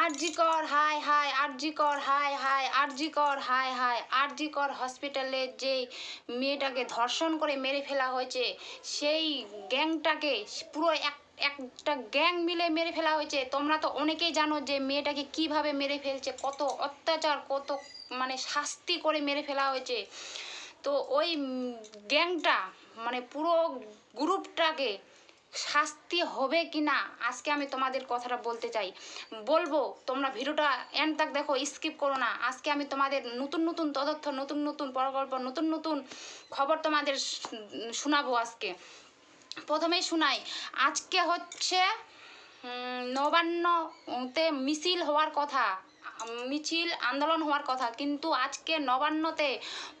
আরজিকর হাই হাই আরজিকর হাই হাই আরজিকর হাই হাই আরজিকর হসপিটালে যে মেয়েটাকে ধর্ষণ করে মেরে ফেলা হয়েছে, সেই গ্যাংটাকে পুরো এক, একটা গ্যাং মিলে মেরে ফেলা হয়েছে। তোমরা তো অনেকেই জানো যে মেয়েটাকে কীভাবে মেরে ফেলছে, কত অত্যাচার, কত মানে শাস্তি করে মেরে ফেলা হয়েছে। তো ওই গ্যাংটা মানে পুরো গ্রুপটাকে শাস্তি হবে কি না আজকে আমি তোমাদের কথাটা বলতে চাই। বলব, তোমরা ভিডিওটা এন্ড তাক দেখো স্কিপ করো না। আজকে আমি তোমাদের নতুন নতুন তথ্য, নতুন নতুন প্রকল্প, নতুন নতুন খবর তোমাদের শোনাবো আজকে। প্রথমেই শোনাই, আজকে হচ্ছে নবান্নতে মিছিল হওয়ার কথা। মিছিল আন্দোলন হওয়ার কথা, কিন্তু আজকে নবান্নতে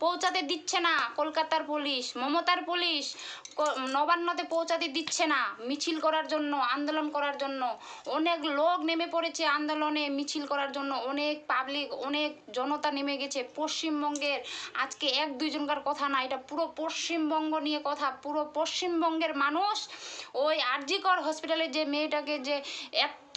পৌঁছাতে দিচ্ছে না কলকাতার পুলিশ, মমতার পুলিশ নবান্নতে পৌঁছাতে দিচ্ছে না মিছিল করার জন্য, আন্দোলন করার জন্য। অনেক লোক নেমে পড়েছে আন্দোলনে মিছিল করার জন্য, অনেক পাবলিক অনেক জনতা নেমে গেছে। পশ্চিমবঙ্গের আজকে এক দুইজনকার কথা না, এটা পুরো পশ্চিমবঙ্গ নিয়ে কথা, পুরো পশ্চিমবঙ্গের মানুষ ওই আরজিকর হসপিটালে যে মেয়েটাকে যে এত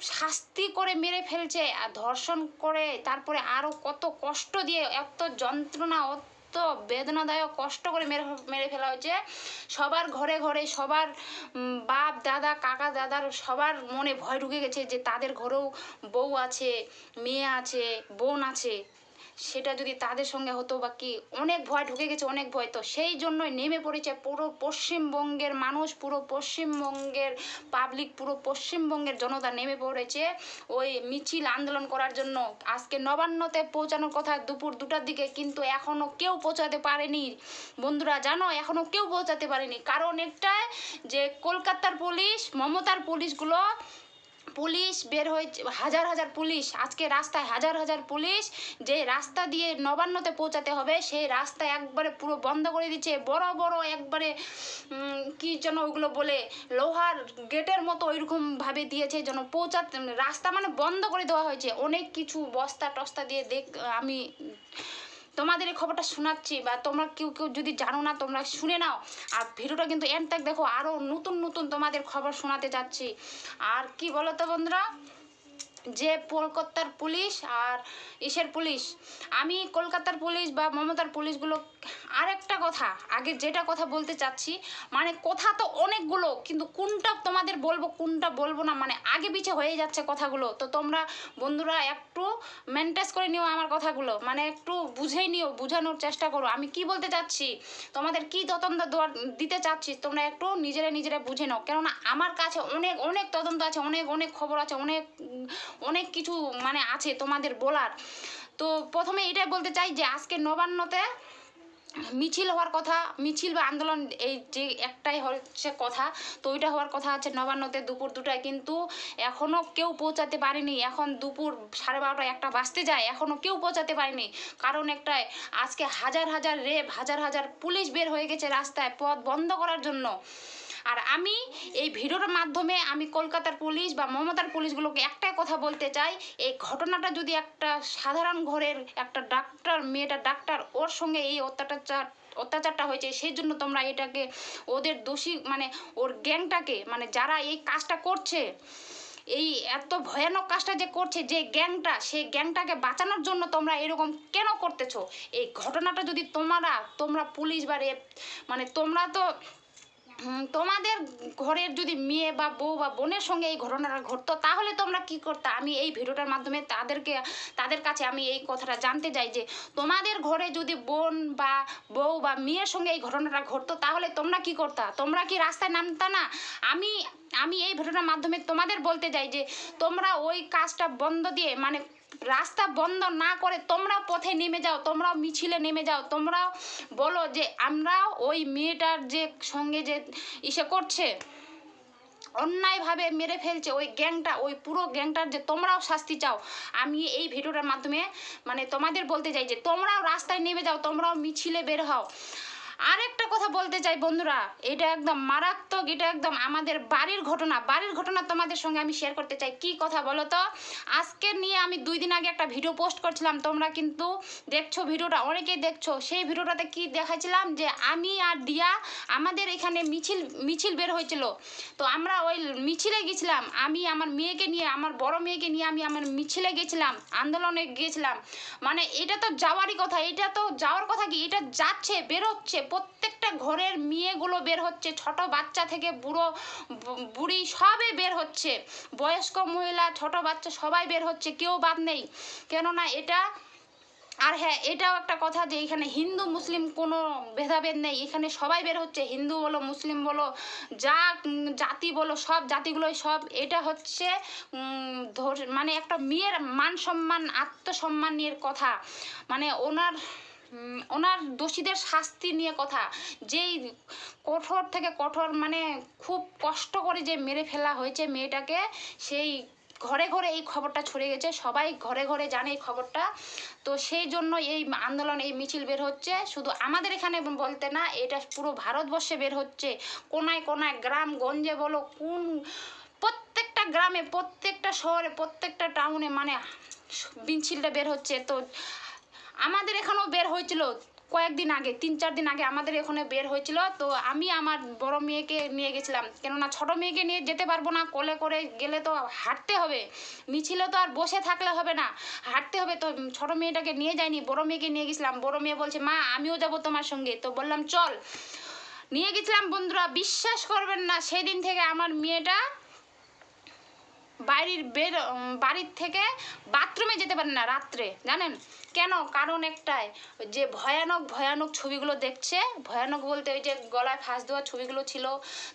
শাস্তি করে মেরে ফেলছে, আর ধর্ষণ করে তারপরে আরও কত কষ্ট দিয়ে এত যন্ত্রণা, অত বেদনাদায়ক কষ্ট করে মেরে মেরে ফেলা হয়েছে। সবার ঘরে ঘরে সবার বাপ, দাদা, কাকা, দাদার সবার মনে ভয় ঢুকে গেছে যে তাদের ঘরেও বউ আছে, মেয়ে আছে, বোন আছে। সেটা যদি তাদের সঙ্গে হতো বা কি, অনেক ভয় ঢুকে গেছে, অনেক ভয়। তো সেই জন্যই নেমে পড়েছে পুরো পশ্চিমবঙ্গের মানুষ, পুরো পশ্চিমবঙ্গের পাবলিক পুরো পশ্চিমবঙ্গের জনতা নেমে পড়েছে। ওই মিছিল আন্দোলন করার জন্য আজকে নবান্নতে পৌঁছানোর কথা দুপুর দুটার দিকে, কিন্তু এখনও কেউ পৌঁছাতে পারেনি। বন্ধুরা, জানো এখনও কেউ পৌঁছাতে পারেনি। কারণ একটাই যে কলকাতার পুলিশ, মমতার পুলিশগুলো পুলিশ বের হয়েছে হাজার হাজার পুলিশ, আজকে রাস্তায় হাজার হাজার পুলিশ, যে রাস্তা দিয়ে নবান্নতে পৌঁছাতে হবে, সেই রাস্তা একবারে পুরো বন্ধ করে দিচ্ছে, বড় বড় একবারে কি যেন ওগুলো বলে, লোহার গেটের মতো ওইরকম ভাবে দিয়েছে যেন পৌঁছাতে, রাস্তা মানে বন্ধ করে দেওয়া হয়েছে। অনেক কিছু বস্তা টস্তা দিয়ে দেখ, আমি তোমাদের এই খবরটা শোনাচ্ছি বা তোমরা কেউ কেউ যদি জানো না, তোমরা শুনে নাও। আর ভিডিওটা কিন্তু এন্ড তাক দেখো আরও নতুন নতুন তোমাদের খবর শোনাতে যাচ্ছি। আর কি বলো তো বন্ধুরা? যে কলকাতার পুলিশ আর ইসের পুলিশ। আমি কলকাতার পুলিশ বা মমতার পুলিশগুলো আরেকটা কথা, আগে যেটা কথা বলতে চাচ্ছি মানে কথা তো অনেকগুলো, কিন্তু কোনটা তোমাদের বলব, কোনটা বলব না মানে আগে পিছে হয়ে যাচ্ছে কথাগুলো। তো তোমরা বন্ধুরা একটু মেনটেজ করে নিও আমার কথাগুলো মানে একটু বুঝেই নিও, বোঝানোর চেষ্টা করো। আমি কি বলতে চাচ্ছি? তোমাদের কি তদন্ত দেওয়ার- দিতে চাচ্ছি? তোমরা একটু নিজেরা নিজেরা বুঝে নাও। কেননা আমার কাছে অনেক অনেক তদন্ত আছে, অনেক অনেক খবর আছে, অনেক অনেক কিছু মানে আছে তোমাদের বলার। তো প্রথমে এটাই বলতে চাই যে আজকে নবান্নতে মিছিল হওয়ার কথা, মিছিল বা আন্দোলন এই যে একটাই হচ্ছে কথা, তো ওইটা হওয়ার কথা আছে নবান্নতে দুপুর দুটায়, কিন্তু এখনও কেউ পৌঁছাতে পারেনি। এখন দুপুর সাড়ে বারোটায় একটা বাজতে যায় এখনও কেউ পৌঁছাতে পারেনি। কারণ একটাই, আজকে হাজার হাজার রেপ, হাজার হাজার পুলিশ বের হয়ে গেছে রাস্তায়, পথ বন্ধ করার জন্য। আর আমি এই ভিডিওর মাধ্যমে আমি কলকাতার পুলিশ বা মমতার পুলিশগুলোকে একটাই কথা বলতে চাই, এই ঘটনাটা যদি একটা সাধারণ ঘরের একটা ডাক্তার মেয়েটা ডাক্তার ওর সঙ্গে এই অত্যাচার, অত্যাচারটা হয়েছে, সেই জন্য তোমরা এটাকে ওদের দোষী মানে ওর গ্যাংটাকে মানে যারা এই কাজটা করছে, এই এত ভয়ানক কাজটা যে করছে, যে গ্যাংটা, সেই গ্যাংটাকে বাঁচানোর জন্য তোমরা এরকম কেন করতেছো? এই ঘটনাটা যদি তোমরা তোমরা পুলিশ বা রেপ মানে তোমরা তো তোমাদের ঘরের যদি মেয়ে বা বউ বা বোনের সঙ্গে এই ঘটনাটা ঘটতো, তাহলে তোমরা কি করতে? আমি এই ভিডিওটার মাধ্যমে তাদেরকে, তাদের কাছে আমি এই কথাটা জানতে চাই যে, তোমাদের ঘরে যদি বোন বা বউ বা মেয়ের সঙ্গে এই ঘটনাটা ঘটতো, তাহলে তোমরা কি করতা? তোমরা কি রাস্তায় নামতা না? আমি আমি এই ভিডিওটার মাধ্যমে তোমাদের বলতে চাই যে, তোমরা ওই কাজটা বন্ধ দিয়ে মানে রাস্তা বন্ধ না করে তোমরাও পথে নেমে যাও, তোমরাও মিছিলে নেমে যাও, তোমরাও বলো যে আমরা ওই মেয়েটার যে সঙ্গে যে ইসে করছে, অন্যায়ভাবে মেরে ফেলছে, ওই গ্যাংটা, ওই পুরো গ্যাংটার যে তোমরাও শাস্তি চাও। আমি এই ভিডিওটার মাধ্যমে মানে তোমাদের বলতে চাই যে তোমরাও রাস্তায় নেমে যাও, তোমরাও মিছিলে বের হও। আরেকটা কথা বলতে চাই বন্ধুরা, এটা একদম মারাত্মক, এটা একদম আমাদের বাড়ির ঘটনা। বাড়ির ঘটনা তোমাদের সঙ্গে আমি শেয়ার করতে চাই। কি কথা বলো তো? আজকে নিয়ে আমি দুই দিন আগে একটা ভিডিও পোস্ট করছিলাম। তোমরা কিন্তু দেখছ ভিডিওটা অনেকেই দেখছ। সেই ভিডিওটাতে কি দেখাচ্ছিলাম যে আমি আর দিয়া আমাদের এখানে মিছিল মিছিল বের হয়েছিল। তো আমরা ওই মিছিলে গেছিলাম। আমি আমার মেয়েকে নিয়ে, আমার বড় মেয়েকে নিয়ে আমি আমার মিছিলে গেছিলাম, আন্দোলনে গিয়েছিলাম মানে এটা তো যাওয়ারই কথা, এটা তো যাওয়ার কথা কি? এটা যাচ্ছে, বেরোচ্ছে। প্রত্যেকটা ঘরের মেয়েগুলো বের হচ্ছে, ছোট বাচ্চা থেকে বুড়ো, বুড়ি সবে বের হচ্ছে। বয়স্ক মহিলা, ছোট বাচ্চা সবাই বের হচ্ছে, কেউ বাদ নেই। কেননা এটা, আর হ্যাঁ এটাও একটা কথা যে এখানে হিন্দু, মুসলিম কোনো ভেদাভেদ নেই। এখানে সবাই বের হচ্ছে, হিন্দু বলো, মুসলিম বলো যা জাতি বলো, সব জাতিগুলোই সব। এটা হচ্ছে মানে একটা মেয়ের মান সম্মান আত্মসম্মান নিয়ে কথা। মানে ওনার ওনার দোষীদের শাস্তি নিয়ে কথা। যেই কঠোর থেকে কঠোর মানে খুব কষ্ট করে যে মেরে ফেলা হয়েছে মেয়েটাকে, সেই ঘরে ঘরে এই খবরটা ছড়িয়ে গেছে। সবাই ঘরে ঘরে জানে এই খবরটা। তো সেই জন্য এই আন্দোলন, এই মিছিল বের হচ্ছে। শুধু আমাদের এখানে বলতে না, এটা পুরো ভারতবর্ষে বের হচ্ছে। কোনায় কোনায়, গ্রাম, গঞ্জে বলো, কোন, প্রত্যেকটা গ্রামে, প্রত্যেকটা শহরে, প্রত্যেকটা টাউনে মানে মিছিলটা বের হচ্ছে। তো আমাদের এখানেও বের হয়েছিল কয়েকদিন আগে, তিন চার দিন আগে আমাদের এখানে বের হয়েছিল। তো আমি আমার বড় মেয়েকে নিয়ে গেছিলাম। কেননা ছোট মেয়েকে নিয়ে যেতে পারব না, কোলে করে গেলে তো হাঁটতে হবে। মিছিলে তো আর বসে থাকলে হবে না, হাঁটতে হবে। তো ছোট মেয়েটাকে নিয়ে যাইনি, বড় মেয়েকে নিয়ে গেছিলাম। বড় মেয়ে বলছে, মা, আমিও যাব তোমার সঙ্গে। তো বললাম, চল। নিয়ে গেছিলাম, বন্ধুরা, বিশ্বাস করবেন না, সেদিন থেকে আমার মেয়েটা বাড়ির বের বাড়ির থেকে বাথরুমে যেতে পারে না রাত্রে, জানেন? কেন? কারণ একটাই, যে ভয়ানক ভয়ানক ছবিগুলো দেখছে, ভয়ানক বলতে ওই যে গলায় ফাঁস দেওয়া ছবিগুলো ছিল,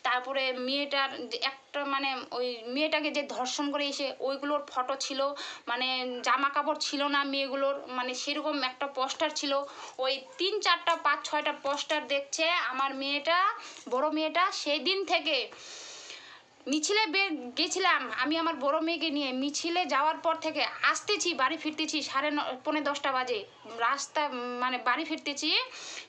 তারপরে মেয়েটার একটা মানে ওই মেয়েটাকে যে ধর্ষণ করে এসে ওইগুলোর ফটো ছিল মানে জামা কাপড় ছিল না মেয়েগুলোর মানে সেরকম একটা পোস্টার ছিল, ওই তিন চারটা, পাঁচ ছয়টা পোস্টার দেখছে আমার মেয়েটা, বড় মেয়েটা সেই দিন থেকে মিছিলে বের গেছিলাম, আমি আমার বড় মেয়েকে নিয়ে। মিছিলে যাওয়ার পর থেকে আসতেছি, বাড়ি ফিরতেছি সাড়ে ন পৌনে দশটা বাজে। রাস্তা মানে বাড়ি ফিরতেছি,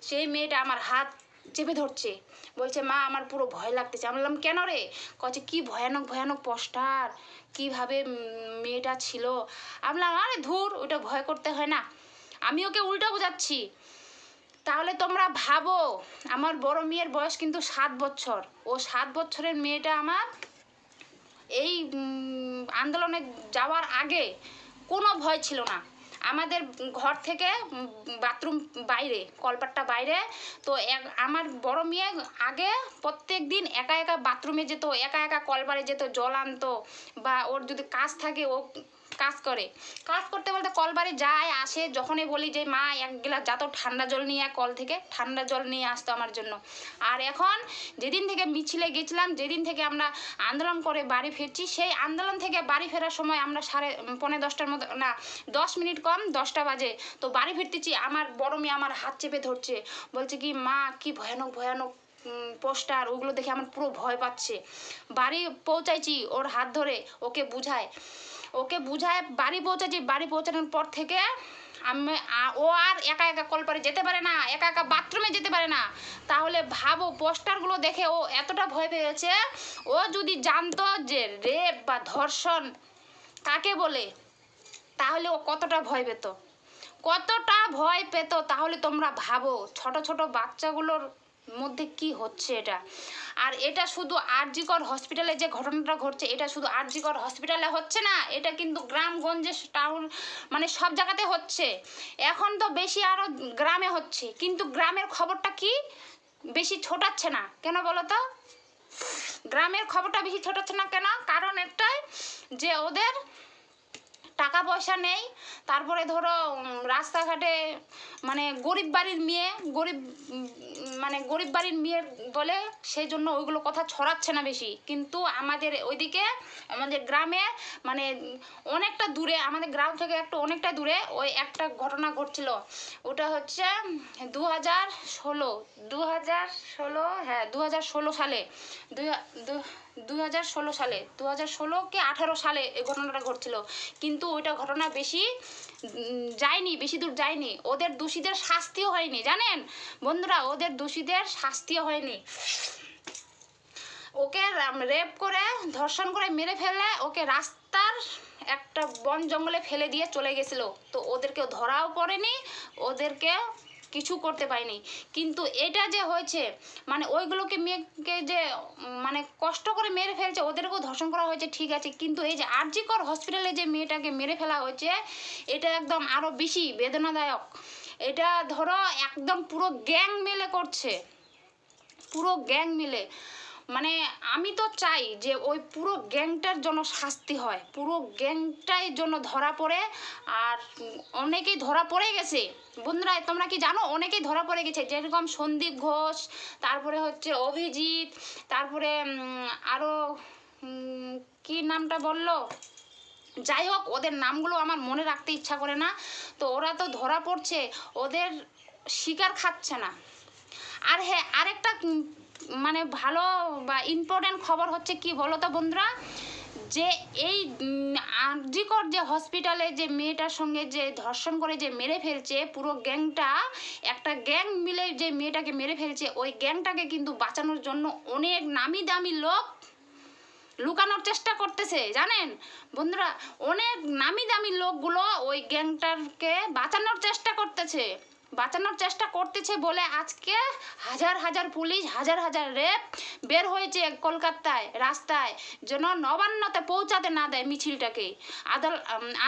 সেই মেয়েটা আমার হাত চেপে ধরছে। বলছে, মা, আমার পুরো ভয় লাগতেছে। আমি বললাম, কেন রে? কচ্ছে, কি ভয়ানক ভয়ানক পোস্টার। কীভাবে মেয়েটা ছিল? আমি আরে ধুর ওটা ভয় করতে হয় না। আমি ওকে উল্টো বোঝাচ্ছি। তাহলে তোমরা ভাবো, আমার বড় মেয়ের বয়স কিন্তু সাত বছর। ও সাত বছরের মেয়েটা আমার এই আন্দোলনে যাওয়ার আগে কোনো ভয় ছিল না। আমাদের ঘর থেকে বাথরুম বাইরে, কলপাটটা বাইরে। তো এক, আমার বড় মেয়ে আগে প্রত্যেক দিন একা একা বাথরুমে যেত, একা একা কলবারে যেত, জল আনতো বা ওর যদি কাজ থাকে ও কাজ করে। কাজ করতে বলতে কলবারে যায় আসে যখনই বলি যে মা এক গ্লাস যা তো ঠান্ডা জল নিয়ে কল থেকে ঠান্ডা জল নিয়ে আসতো আমার জন্য। আর এখন যেদিন থেকে মিছিলে গেছিলাম যেদিন থেকে আমরা আন্দোলন করে বাড়ি ফিরছি সেই আন্দোলন থেকে বাড়ি ফেরার সময় আমরা সাড়ে উম, পৌনে দশটার মতো না দশ মিনিট কম দশটা বাজে। তো বাড়ি ফিরতেছি আমার বড় মেয়ে আমার হাত চেপে ধরছে। বলছে কি মা কি ভয়ানক ভয়ানক পোস্টার ওগুলো দেখে আমার পুরো ভয় পাচ্ছে। বাড়ি পৌঁছাইছি ওর হাত ধরে ওকে বুঝায়। ওকে বুঝায় বাড়ি পৌঁছেছি, বাড়ি পৌঁছানোর পর থেকে আমি ও আর একা একা কলপারে যেতে পারে না, একা একা বাথরুমে যেতে পারে না। তাহলে ভাবো পোস্টারগুলো দেখে ও এতটা ভয় পেয়েছে, ও যদি জানতো যে রেপ বা ধর্ষণ কাকে বলে, তাহলে ও কতটা ভয় পেত। কতটা ভয় পেত তাহলে তোমরা ভাবো, ছোট ছোট বাচ্চাগুলোর মধ্যে কি হচ্ছে এটা? আর এটা শুধু আরজিকর হসপিটালে যে ঘটনাটা ঘটছে, এটা শুধু আরজিকর হসপিটালে হচ্ছে না, এটা কিন্তু গ্রামগঞ্জে টাউন মানে সব জায়গাতে হচ্ছে। এখন তো বেশি আরও গ্রামে হচ্ছে, কিন্তু গ্রামের খবরটা কি? বেশি ছোটাচ্ছে না। কেন বলো তো? গ্রামের খবরটা বেশি ছোটাচ্ছে না কেন? কারণ একটাই যে ওদের টাকা পয়সা নেই। তারপরে ধরো রাস্তাঘাটে মানে গরিব বাড়ির মেয়ে, গরিব মানে গরিব বাড়ির মেয়ে বলে সেই জন্য ওইগুলো কথা ছড়াচ্ছে না বেশি। কিন্তু আমাদের ওইদিকে, আমাদের গ্রামে মানে অনেকটা দূরে, আমাদের গ্রাম থেকে একটু অনেকটা দূরে ওই একটা ঘটনা ঘটছিল। ওটা হচ্ছে দু হাজার ষোলো দু হাজার ষোলো হ্যাঁ দু হাজার ষোলো সালে, দুই হাজার ষোলো সালে দু হাজার ষোলো কি আঠারো সালে এই ঘটনাটা ঘটছিল। কিন্তু ওইটা ঘটনা বেশি যায়নি, বেশি দূর যায়নি। ওদের দোষীদের শাস্তিও হয়নি, জানেন? বন্ধুরা, ওদের দোষীদের শাস্তিও হয়নি। ওকে রেপ করে, ধর্ষণ করে মেরে ফেলে, ওকে রাস্তার একটা বন জঙ্গলে ফেলে দিয়ে চলে গেছিল। তো ওদেরকেও ধরাও পড়েনি, ওদেরকে কিছু করতে পারিনি। কিন্তু এটা যে হয়েছে মানে ওইগুলোকে মেয়েকে যে মানে কষ্ট করে মেরে ফেলছে, ওদেরকেও ধর্ষণ করা হয়েছে, ঠিক আছে। কিন্তু এই যে আরজিকর হসপিটালে যে মেয়েটাকে মেরে ফেলা হয়েছে, এটা একদম আরও বেশি বেদনাদায়ক। এটা ধরো একদম পুরো গ্যাং মেলে করছে। পুরো গ্যাং মিলে। মানে আমি তো চাই যে ওই পুরো গ্যাংটার জন্য শাস্তি হয়। পুরো গ্যাংটাই জন্য ধরা পড়ে আর অনেকেই ধরা পড়ে গেছে। বন্ধুরা, তোমরা কি জানো? অনেকেই ধরা পড়ে গেছে। যেরকম সন্দীপ ঘোষ, তারপরে হচ্ছে অভিজিৎ, তারপরে আরও কি নামটা বলল? যাই হোক, ওদের নামগুলো আমার মনে রাখতে ইচ্ছা করে না। তো ওরা তো ধরা পড়ছে। ওদের শিকার খাচ্ছে না। আর হ্যাঁ আরেকটা মানে ভালো বা ইম্পর্ট্যান্ট খবর হচ্ছে কি বলো তো বন্ধুরা? যে এই আরজিকর যে হসপিটালে যে মেয়েটার সঙ্গে যে ধর্ষণ করে যে মেরে ফেলছে, পুরো গ্যাংটা, একটা গ্যাং মিলে যে মেয়েটাকে মেরে ফেলছে, ওই গ্যাংটাকে কিন্তু বাঁচানোর জন্য অনেক নামি দামি লোক লুকানোর চেষ্টা করতেছে, জানেন? বন্ধুরা, অনেক নামি দামি লোকগুলো ওই গ্যাংটারকে বাঁচানোর চেষ্টা করতেছে। বাঁচানোর চেষ্টা করতেছে বলে আজকে হাজার হাজার পুলিশ, হাজার হাজার রেপ বের হয়েছে কলকাতায়, রাস্তায়। যেন নবান্নতে পৌঁছাতে না দেয় মিছিলটাকে। আদল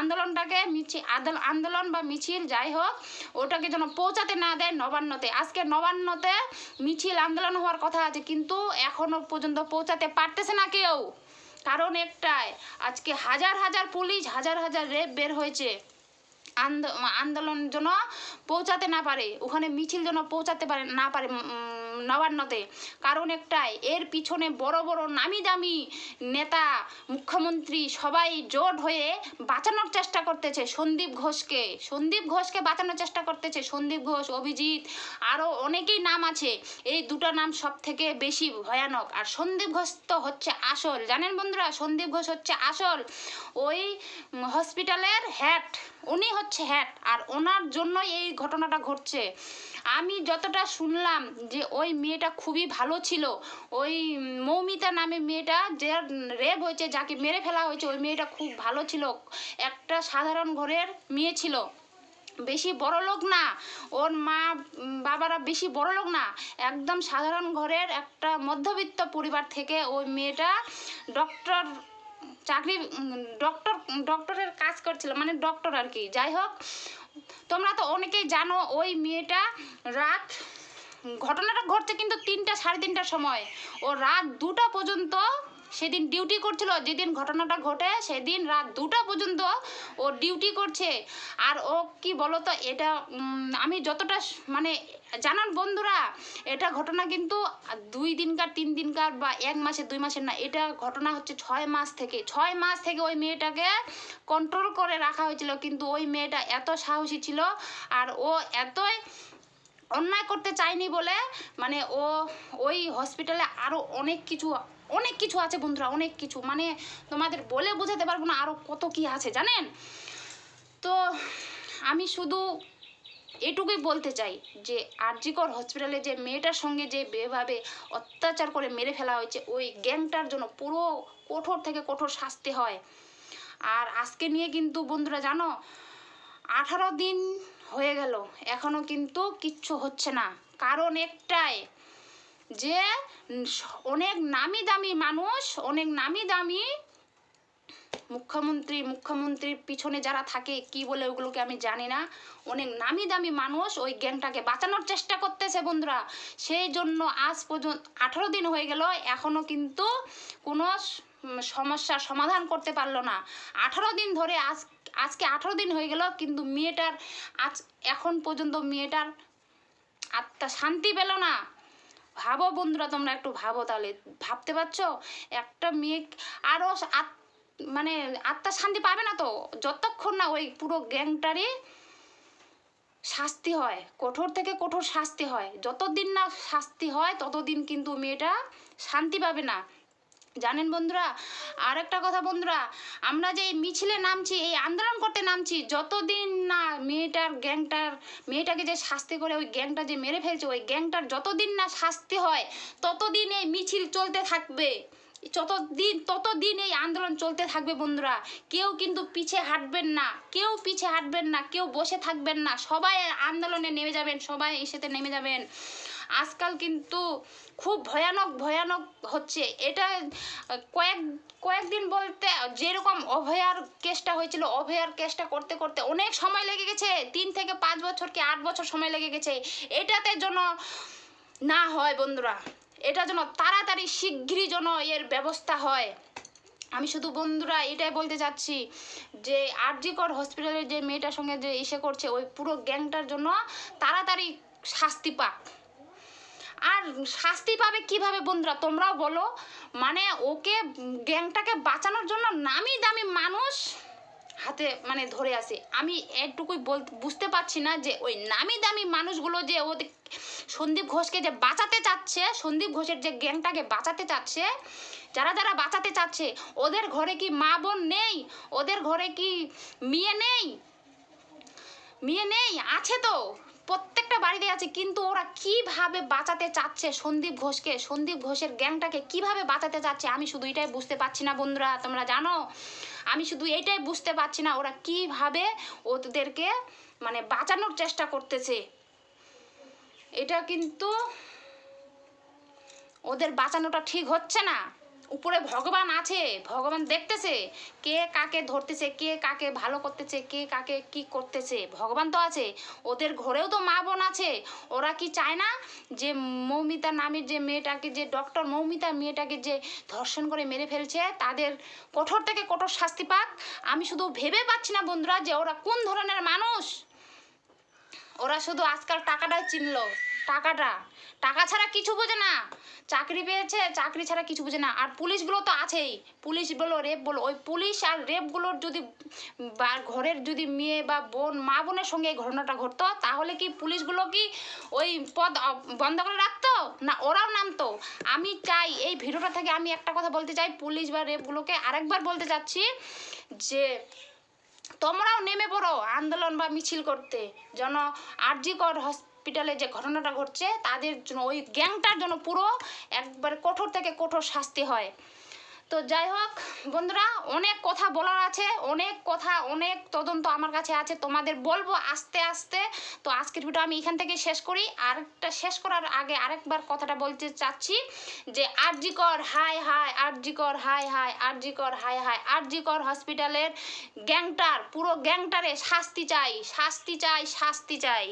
আন্দোলনটাকে মিছিল আদল, আন্দোলন বা মিছিল যাই হোক, ওটাকে যেন পৌঁছাতে না দেয় নবান্নতে। আজকে নবান্নতে মিছিল, আন্দোলন হওয়ার কথা আছে, কিন্তু এখনও পর্যন্ত পৌঁছাতে পারতেছে না কেউ। কারণ একটাই, আজকে হাজার হাজার পুলিশ, হাজার হাজার রেপ বের হয়েছে। আন্দ- আন্দোলন যেন পৌঁছাতে না পারে, ওখানে মিছিল যেন পৌঁছাতে পারে, না পারে নবান্নতে। কারণ একটাই, এর পিছনে বড় বড় নামি দামি নেতা, মুখ্যমন্ত্রী সবাই জোট হয়ে বাঁচানোর চেষ্টা করতেছে সন্দীপ ঘোষকে। সন্দীপ ঘোষকে বাঁচানোর চেষ্টা করতেছে সন্দীপ ঘোষ, অভিজিৎ আরও অনেকেই নাম আছে। এই দুটো নাম সব থেকে বেশি ভয়ানক। আর সন্দীপ ঘোষ তো হচ্ছে আসল। জানেন বন্ধুরা, সন্দীপ ঘোষ হচ্ছে আসল। ওই হসপিটালের হ্যাট উনি হচ্ছে হ্যাট, আর ওনার জন্যই এই ঘটনাটা ঘটছে। আমি যতটা শুনলাম যে ওই মেয়েটা খুবই ভালো ছিল, ওই মৌমিতা নামে মেয়েটা যে রেপ হয়েছে, যাকে মেরে ফেলা হয়েছে, ওই মেয়েটা খুব ভালো ছিল। একটা সাধারণ ঘরের মেয়ে ছিল। বেশি বড় লোক না, ওর মা বাবারা বেশি বড় লোক না, একদম সাধারণ ঘরের একটা মধ্যবিত্ত পরিবার থেকে ওই মেয়েটা ডক্টর চাকরি ডক্টর ডক্টরের কাজ করছিল মানে ডক্টর আর কি। যাই হোক, তোমরা তো অনেকেই জানো, ওই মেয়েটা রাত, ঘটনাটা ঘটছে কিন্তু তিনটা সাড়ে তিনটার সময়। ও রাত দুটা পর্যন্ত সেদিন ডিউটি করছিল, যেদিন ঘটনাটা ঘটে সেদিন রাত দুটা পর্যন্ত ও ডিউটি করছে। আর ও কি বলতো, এটা আমি যতটা মানে জানান বন্ধুরা, এটা ঘটনা কিন্তু দুই দিনকার, তিন দিনকার বা এক মাসের, দুই মাসের না, এটা ঘটনা হচ্ছে ছয় মাস থেকে। ছয় মাস থেকে ওই মেয়েটাকে কন্ট্রোল করে রাখা হয়েছিল, কিন্তু ওই মেয়েটা এত সাহসী ছিল আর ও এতই অন্যায় করতে চায়নি বলে মানে ও ওই হসপিটালে আরও অনেক কিছু অনেক কিছু আছে বন্ধুরা, অনেক কিছু। মানে তোমাদের বলে বোঝাতে পারব না আরও কত কি আছে, জানেন? তো আমি শুধু এটুকুই বলতে চাই যে আরজিকর হসপিটালে যে মেয়েটার সঙ্গে যে বেভাবে অত্যাচার করে মেরে ফেলা হয়েছে, ওই গ্যাংটার জন্য পুরো কঠোর থেকে কঠোর শাস্তি হয়। আর আজকে নিয়ে কিন্তু বন্ধুরা জানো, আঠারো দিন হয়ে গেল, এখনও কিন্তু কিচ্ছু হচ্ছে না। কারণ একটাই যে অনেক নামি দামি মানুষ, অনেক নামি দামি মুখ্যমন্ত্রী, মুখ্যমন্ত্রীর পিছনে যারা থাকে, কি বলে ওগুলোকে আমি জানি না। অনেক নামি দামি মানুষ ওই গ্যাংটাকে বাঁচানোর চেষ্টা করতেছে বন্ধুরা। সেই জন্য আজ পর্যন্ত আঠারো দিন হয়ে গেল, এখনও কিন্তু কোনো সমস্যার সমাধান করতে পারল না। আঠারো দিন ধরে আজ, আজকে আঠারো দিন হয়ে গেল, কিন্তু মেয়েটার আজ, এখন পর্যন্ত মেয়েটার আত্মা শান্তি পেল না। ভাবো বন্ধুরা, তোমরা একটু ভাবো তাহলে। ভাবতে পারছ? একটা মেয়ে আরও আত- মানে আত্মা শান্তি পাবে না তো? যতক্ষণ না ওই পুরো গ্যাংটারই শাস্তি হয়, কঠোর থেকে কঠোর শাস্তি হয়। যতদিন না শাস্তি হয়, ততদিন কিন্তু মেয়েটা শান্তি পাবে না। জানেন বন্ধুরা আর একটা কথা বন্ধুরা, আমরা যে এই মিছিলে নামছি, এই আন্দোলন করতে নামছি, যতদিন না মেয়েটার গ্যাংটার, মেয়েটাকে যে শাস্তি করে ওই গ্যাংটা যে মেরে ফেলছে, ওই গ্যাংটার যতদিন না শাস্তি হয়, ততদিন এই মিছিল চলতে থাকবে। যতদিন, ততদিন এই আন্দোলন চলতে থাকবে বন্ধুরা। কেউ কিন্তু পিছে হাঁটবেন না, কেউ পিছে হাঁটবেন না, কেউ বসে থাকবেন না। সবাই আন্দোলনে নেমে যাবেন, সবাই এসেতে নেমে যাবেন। আজকাল কিন্তু খুব ভয়ানক ভয়ানক হচ্ছে। এটা, কয়েক, কয়েকদিন বলতে যেরকম অভয়ার কেসটা হয়েছিল, অভয়ার কেসটা করতে করতে অনেক সময় লেগে গেছে। তিন থেকে পাঁচ বছর কি আট বছর সময় লেগে গেছে। এটাতে যেন না হয় বন্ধুরা। এটা যেন তাড়াতাড়ি শীঘ্রই যেন এর ব্যবস্থা হয়। আমি শুধু বন্ধুরা এটাই বলতে চাচ্ছি যে আরজিকর হসপিটালের যে মেয়েটার সঙ্গে যে এসে করছে, ওই পুরো গ্যাংটার জন্য তাড়াতাড়ি শাস্তি পাক। আর শাস্তি পাবে কীভাবে বন্ধুরা তোমরাও বলো? মানে ওকে গ্যাংটাকে বাঁচানোর জন্য নামি দামি মানুষ হাতে মানে ধরে আসে আমি এটুকুই বল বুঝতে পারছি না যে ওই নামি দামি মানুষগুলো যে ওদের সন্দীপ ঘোষকে যে বাঁচাতে চাচ্ছে, সন্দীপ ঘোষের যে গ্যাংটাকে বাঁচাতে চাচ্ছে, যারা যারা বাঁচাতে চাচ্ছে, ওদের ঘরে কি মা বোন নেই? ওদের ঘরে কি মেয়ে নেই? মেয়ে নেই, আছে তো। প্রত্যেকটা বাড়িতে আছে, কিন্তু ওরা কীভাবে বাঁচাতে চাচ্ছে সন্দীপ ঘোষকে? সন্দীপ ঘোষের গ্যাংটাকে কীভাবে বাঁচাতে চাচ্ছে? আমি শুধু এটাই বুঝতে পারছি না বন্ধুরা, তোমরা জানো? আমি শুধু এটাই বুঝতে পারছি না, ওরা কীভাবে ওদেরকে মানে বাঁচানোর চেষ্টা করতেছে। এটা কিন্তু ওদের বাঁচানোটা ঠিক হচ্ছে না। উপরে ভগবান আছে, ভগবান দেখতেছে। কে কাকে ধরতেছে, কে কাকে ভালো করতেছে, কে কাকে কি করতেছে, ভগবান তো আছে। ওদের ঘরেও তো মা বোন আছে। ওরা কি চায় না যে মৌমিতা নামের যে মেয়েটাকে, যে ডক্টর মৌমিতা মেয়েটাকে যে ধর্ষণ করে মেরে ফেলছে, তাদের কঠোর থেকে কঠোর শাস্তি পাক। আমি শুধু ভেবে পাচ্ছি না বন্ধুরা যে ওরা কোন ধরনের মানুষ? ওরা শুধু আজকাল টাকাটাই চিনলো। টাকাটা। টাকা ছাড়া কিছু বোঝে না। চাকরি পেয়েছে, চাকরি ছাড়া কিছু বোঝে না। আর পুলিশগুলো তো আছেই। পুলিশ বলো, রেপ বলো, ওই পুলিশ আর রেপগুলোর যদি বা ঘরের যদি মেয়ে বা বোন, মা বোনের সঙ্গে এই ঘটনাটা ঘটতো, তাহলে কি পুলিশগুলো কি ওই পদ বন্ধ করে রাখতো? না, ওরাও নামতো? আমি চাই, এই ভিডিওটা থেকে আমি একটা কথা বলতে চাই। পুলিশ বা রেপগুলোকে আরেকবার বলতে চাচ্ছি যে, তোমরাও নেমে পড়ো আন্দোলন বা মিছিল করতে। যেন আরজিকর হসপিটালে যে ঘটনাটা ঘটছে, তাদের জন্য, ওই গ্যাংটার জন্য পুরো একবার কঠোর থেকে কঠোর শাস্তি হয়। তো যাই হোক, বন্ধুরা, অনেক কথা বলার আছে, অনেক কথা, অনেক তদন্ত আমার কাছে আছে, তোমাদের বলব আস্তে আস্তে। তো আজকের ভিডিও আমি এখান থেকে শেষ করি। আরেকটা শেষ করার আগে আরেকবার কথাটা বলতে চাচ্ছি যে আরজিকর হাই হাই আরজিকর হাই হাই আরজিকর হাই হাই আরজিকর হসপিটালের গ্যাংটার, পুরো গ্যাংটারে শাস্তি চাই শাস্তি চাই শাস্তি চাই।